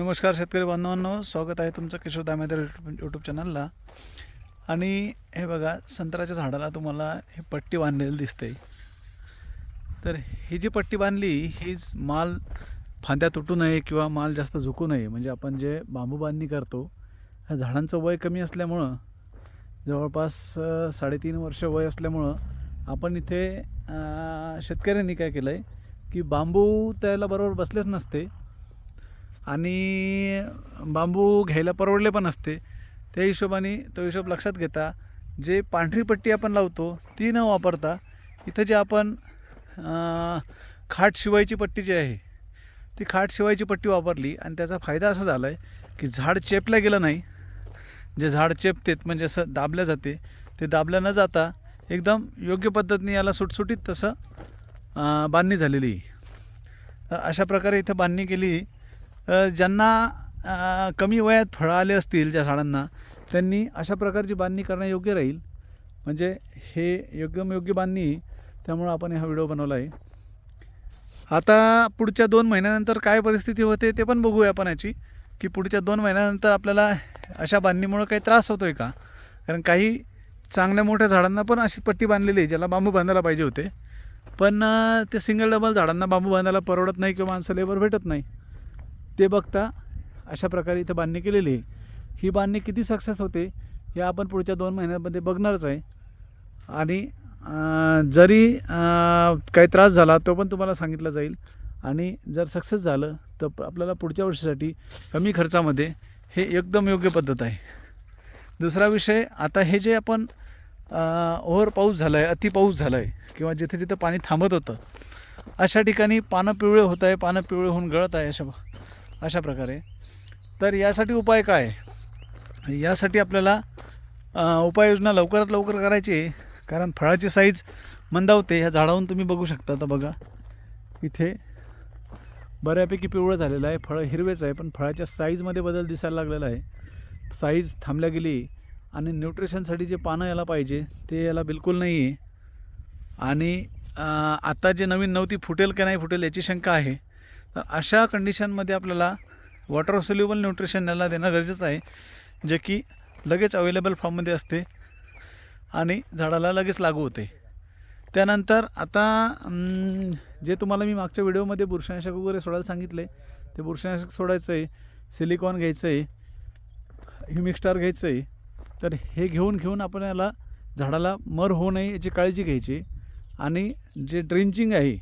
नमस्कार शेतकरी बांधवांनो स्वागत आहे तुमचं किशोर दामेदर यूट्यूब यूट्यूब चॅनलला आणि हे बघा संत्र्याच्या झाडाला तुम्हाला हे पट्टी बांधलेली दिसते तर ही जी पट्टी बांधली हीच माल फांद्या तुटू नये किंवा माल जास्त झुकू नये म्हणजे आपण जे बांबू बांधणी करतो ह्या झाडांचं वय कमी असल्यामुळं जवळपास साडेतीन वर्ष वय असल्यामुळं आपण इथे शेतकऱ्यांनी काय केलं आहे की बांबू त्याला बरोबर बसलेच नसते आणि बांबू घ्यायला परवडले पण असते. त्या हिशोबाने तो हिशोब लक्षात घेता. जे पांढरी पट्टी आपण लावतो ती न वापरता इथं जे आपण खाट शिवायची पट्टी जी आहे ती खाट शिवायची पट्टी वापरली आणि त्याचा फायदा असा झाला आहे की झाड चेपलं गेलं नाही. जे झाड चेपतेत म्हणजे असं दाबल्या जाते ते दाबल्या न जाता एकदम योग्य पद्धतीने याला सुटसुटीत तसं बांधणी झालेली तर अशा प्रकारे इथं बांधणी केली ज्यांना कमी वयात फळं आले असतील ज्या झाडांना त्यांनी अशा प्रकारची बांधणी करणं योग्य राहील. म्हणजे हे योग्यम योग्य बांधणी त्यामुळं आपण हा व्हिडिओ बनवला आहे. आता पुढच्या दोन महिन्यानंतर काय परिस्थिती होते ते पण बघूया आपण याची. की पुढच्या दोन महिन्यानंतर आपल्याला अशा बांधणीमुळं काही त्रास होतो आहे का? कारण काही चांगल्या मोठ्या झाडांना पण अशी पट्टी बांधलेली आहे ज्याला बांबू बांधायला पाहिजे होते. पण ते सिंगल डबल झाडांना बांबू बांधायला परवडत नाही किंवा माणसं लेबर भेटत नाही. ते बघता अशा प्रकारे इथं बांधणी केलेली आहे. ही बांधणी किती सक्सेस होते हे आपण पुढच्या दोन महिन्यामध्ये बघणारच आहे. आणि जरी काही त्रास झाला तो पण तुम्हाला सांगितलं जाईल. आणि जर सक्सेस झालं तर प- आपल्याला पुढच्या वर्षीसाठी कमी खर्चामध्ये हे एकदम योग्य पद्धत आहे. दुसरा विषय आता हे जे आपण ओव्हर पाऊस झाला आहे अति पाऊस झाला आहे किंवा जिथे जिथे पाणी थांबत होतं अशा ठिकाणी पानं पिवळे होत आहे पानं पिवळे होऊन गळत आहे अशा अशा प्रकारे. तर यासाठी उपाय काय? यासाठी आपल्याला उपाययोजना लवकरात लवकर करायची आहे. कारण फळाची साईज मंदावते. ह्या झाडावरून तुम्ही बघू शकता. आता बघा. इथे बऱ्यापैकी पिवळं झालेलं आहे. फळं हिरवेच आहे पण फळाच्या साईजमध्ये बदल दिसायला लागलेला आहे. साईज थांबल्या गेली आणि न्यूट्रिशनसाठी जे पानं याला पाहिजे ते याला बिलकुल नाही आहे आणि आता जे नवीन नव्हती फुटेल का नाही फुटेल याची शंका आहे. तर अशा कंडिशनमध्ये आपल्याला वॉटर सोल्युबल न्यूट्रिशन याला देणं गरजेचं आहे जे की लगेच अवेलेबल फॉर्ममध्ये असते आणि झाडाला लगेच लागू होते. त्यानंतर आता जे तुम्हाला मी मागच्या व्हिडिओमध्ये बुरशीनाशक वगैरे सोडायला सांगितले ते बुरशीनाशक सोडायचं आहे सिलिकॉन घ्यायचं आहे ह्युमिक्स्टार घ्यायचं आहे तर हे घेऊन घेऊन आपण याला झाडाला मर होऊ नये याची काळजी घ्यायची. आणि जे ड्रिंचिंग आहे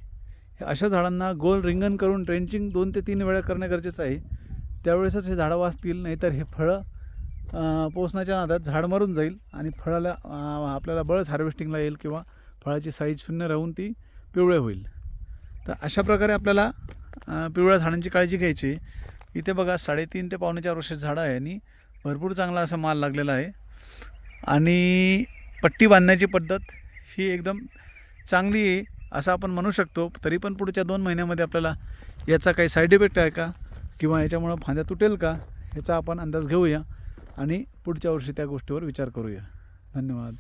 अशा झाडांना गोल रिंगण करून ड्रेंचिंग दोन ते तीन वेळा करणं गरजेचं आहे. त्यावेळेसच हे झाडं वाचतील नाहीतर हे फळं पोसण्याच्या नादात झाड मरून जाईल आणि फळाला आपल्याला बळच हार्वेस्टिंगला येईल किंवा फळाची साईज शून्य राहून ती पिवळे होईल. तर अशा प्रकारे आपल्याला पिवळ्या झाडांची काळजी घ्यायची. इथे बघा साडेतीन ते पावणे चार वर्षाचं झाडं आहे आणि भरपूर चांगला असा माल लागलेला आहे. आणि पट्टी बांधण्याची पद्धत ही एकदम चांगली आहे. असं आपण म्हणू शकतो तरी पण पुढच्या दोन महिन्यामध्ये आपल्याला याचा काही साईड इफेक्ट आहे का? किंवा याच्यामुळं फांद्या तुटेल का? ह्याचा आपण अंदाज घेऊया आणि पुढच्या वर्षी त्या गोष्टीवर विचार करूया. धन्यवाद.